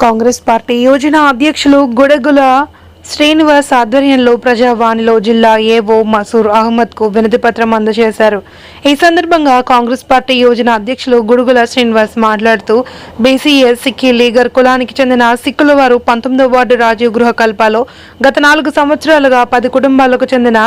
Congress party Yojana అధ్యక్షులు గుడగుల శ్రీనివాస్ ఆధ్వర్యంలో ప్రజావాణిలో జిల్లా ఏవో మసూర్ అహ్మద్కు వినతి పత్రం అందజేశారు. ఈ సందర్భంగా కాంగ్రెస్ పార్టీ యోజన అధ్యక్షులు గుడుగుల శ్రీనివాస్ మాట్లాడుతూ బీసీఎస్ సిక్కి లీగర్ కులానికి చెందిన సిక్కుల వారు పంతొమ్మిదో వార్డు రాజీవ్ గృహ కల్పలో గత నాలుగు సంవత్సరాలుగా పది కుటుంబాలకు చెందిన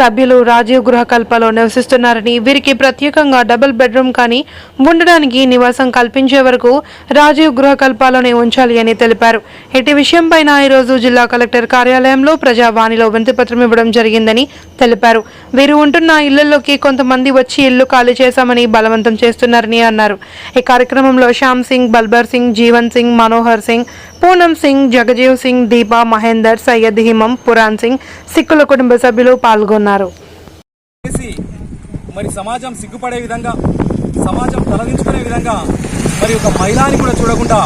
సభ్యులు రాజీవ్ గృహ కల్పలో నివసిస్తున్నారని వీరికి ప్రత్యేకంగా డబుల్ బెడ్రూమ్ కానీ ఉండడానికి నివాసం కల్పించే వరకు రాజీవ్ గృహ కల్పాలోనే ఉంచాలి అని తెలిపారు. ఇటు విషయంపైన ఈరోజు జిల్లా కలెక్టర్ కార్యాలయంలో ప్రజావాణిలో వినతిపత్రం ఇవ్వడం జరిగిందని తెలిపారు. వీరు ఉంటున్న ఇళ్ళలోకి కొంతమంది వచ్చి ఇల్లు ఖాళీ చేశామని బలవంతం చేస్తున్నారని అన్నారు. ఈ కార్యక్రమంలో శ్యామ్ సింగ్ బల్బర్ సింగ్ జీవన్ సింగ్ మనోహర్ సింగ్ పూనం సింగ్ జగజీవ్ సింగ్ దీపా మహేందర్ సయ్యద్ హిమం పురాణ్ సింగ్ సిక్కుల కుటుంబ సభ్యులు పాల్గొన్నారు. చేసి మరి సమాజం సిగ్గుపడే విధంగా సమాజం తలదించుకునే విధంగా మరి ఒక మహిళని కూడా చూడకుండా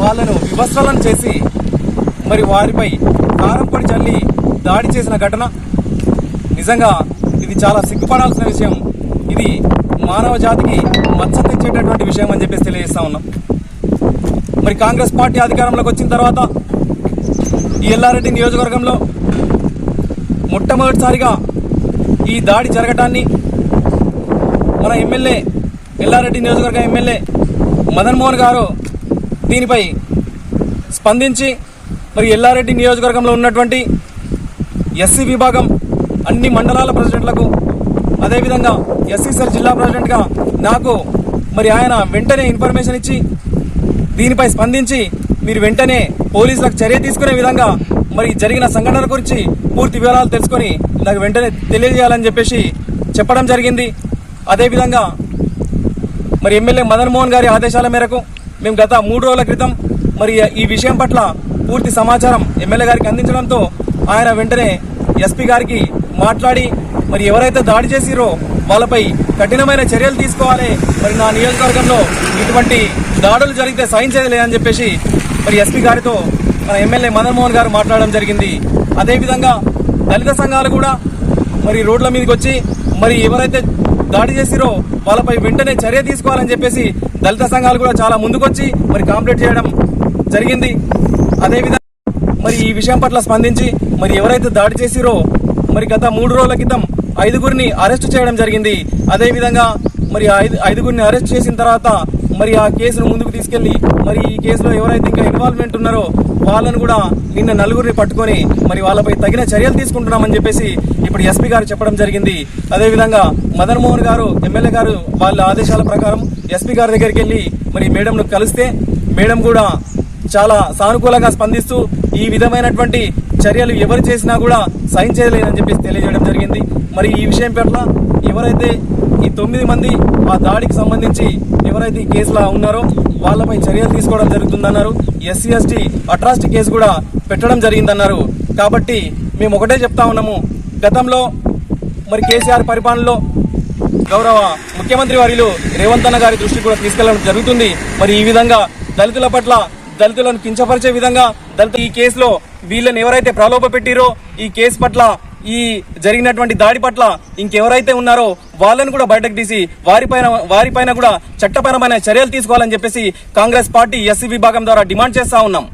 వాళ్ళను వివస్త్రాలను చేసి మరి వారిపై కారం పొడి చల్లి దాడి చేసిన ఘటన. నిజంగా ఇది చాలా సిగ్గుపడాల్సిన విషయం. ఇది మానవ జాతికి మచ్చ తెచ్చేటటువంటి విషయం అని చెప్పేసి తెలియజేస్తా ఉన్నాం. మరి కాంగ్రెస్ పార్టీ అధికారంలోకి వచ్చిన తర్వాత ఈ ఎల్లారెడ్డి నియోజకవర్గంలో మొట్టమొదటిసారిగా ఈ దాడి జరగటాన్ని మన ఎమ్మెల్యే ఎల్లారెడ్డి నియోజకవర్గ ఎమ్మెల్యే మదన్మోహన్ గారు దీనిపై స్పందించి మరి ఎల్లారెడ్డి నియోజకవర్గంలో ఉన్నటువంటి ఎస్సీ విభాగం అన్ని మండలాల ప్రెసిడెంట్లకు అదేవిధంగా సార్ జిల్లా ప్రెసిడెంట్గా నాకు మరి ఆయన వెంటనే ఇన్ఫర్మేషన్ ఇచ్చి దీనిపై స్పందించి మీరు వెంటనే పోలీసులకు చర్య తీసుకునే విధంగా మరి జరిగిన సంఘటనల గురించి పూర్తి వివరాలు తెలుసుకొని నాకు వెంటనే తెలియజేయాలని చెప్పేసి చెప్పడం జరిగింది. అదేవిధంగా మరి ఎమ్మెల్యే మదన్ మోహన్ గారి ఆదేశాల మేరకు మేము గత మూడు రోజుల క్రితం మరి ఈ విషయం పట్ల పూర్తి సమాచారం ఎమ్మెల్యే గారికి అందించడంతో ఆయన వెంటనే ఎస్పీ గారికి మాట్లాడి మరి ఎవరైతే దాడి చేసిరో వాళ్ళపై కఠినమైన చర్యలు తీసుకోవాలి. మరి నా నియోజకవర్గంలో ఇటువంటి దాడులు జరిగితే సహించలేదని చెప్పేసి మరి ఎస్పీ గారితో మన ఎమ్మెల్యే మదన్మోహన్ గారు మాట్లాడడం జరిగింది. అదేవిధంగా దళిత సంఘాలు కూడా మరి రోడ్ల మీదకి వచ్చి మరి ఎవరైతే దాడి చేసిరో వాళ్ళపై వెంటనే చర్య తీసుకోవాలని చెప్పేసి దళిత సంఘాలు కూడా చాలా ముందుకొచ్చి మరి కాంప్లీట్ చేయడం జరిగింది. అదేవిధంగా మరి ఈ విషయం పట్ల స్పందించి మరి ఎవరైతే దాడి చేసిరో మరి గత మూడు రోజుల క్రితం ఐదుగురిని అరెస్ట్ చేయడం జరిగింది. అదేవిధంగా మరి ఐదు ఐదుగురిని అరెస్ట్ చేసిన తర్వాత మరి ఆ కేసును ముందుకు తీసుకెళ్ళి మరి ఈ కేసులో ఎవరైతే ఇంకా ఇన్వాల్వ్మెంట్ ఉన్నారో వాళ్ళను కూడా నిన్న నలుగురిని పట్టుకొని మరి వాళ్ళపై తగిన చర్యలు తీసుకుంటున్నామని చెప్పేసి ఇప్పుడు ఎస్పీ గారు చెప్పడం జరిగింది. అదేవిధంగా మదన్ మోహన్ గారు ఎమ్మెల్యే గారు వాళ్ళ ఆదేశాల ప్రకారం ఎస్పీ గారి దగ్గరికి వెళ్ళి మరి మేడంను కలిస్తే మేడం కూడా చాలా సానుకూలంగా స్పందిస్తూ ఈ విధమైనటువంటి చర్యలు ఎవరు చేసినా కూడా సహించలేదని చెప్పేసి తెలియజేయడం జరిగింది. మరి ఈ విషయం పట్ల ఎవరైతే ఈ తొమ్మిది మంది ఆ దాడికి సంబంధించి ఎవరైతే ఈ కేసులో ఉన్నారో వాళ్ళపై చర్యలు తీసుకోవడం జరుగుతుందన్నారు. ఎస్సీ ఎస్టీ అట్రాసిటీ కేసు కూడా పెట్టడం జరిగిందన్నారు. కాబట్టి మేము ఒకటే చెప్తా ఉన్నాము. గతంలో మరి కేసీఆర్ పరిపాలనలో గౌరవ ముఖ్యమంత్రి వారిలు రేవంత్ అన్న గారి దృష్టికి కూడా తీసుకెళ్ళడం జరుగుతుంది. మరి ఈ విధంగా దళితుల పట్ల దళితులను కించపరిచే విధంగా దళిత ఈ కేసులో వీళ్ళని ఎవరైతే ప్రలోభ పెట్టిరో ఈ కేసు పట్ల ఈ జరిగినటువంటి దాడి పట్ల ఇంకెవరైతే ఉన్నారో వాళ్ళని కూడా బయటకు తీసి వారిపైన వారిపైన కూడా చట్టపరమైన చర్యలు తీసుకోవాలని చెప్పేసి కాంగ్రెస్ పార్టీ ఎస్సీ విభాగం ద్వారా డిమాండ్ చేస్తా ఉన్నాం.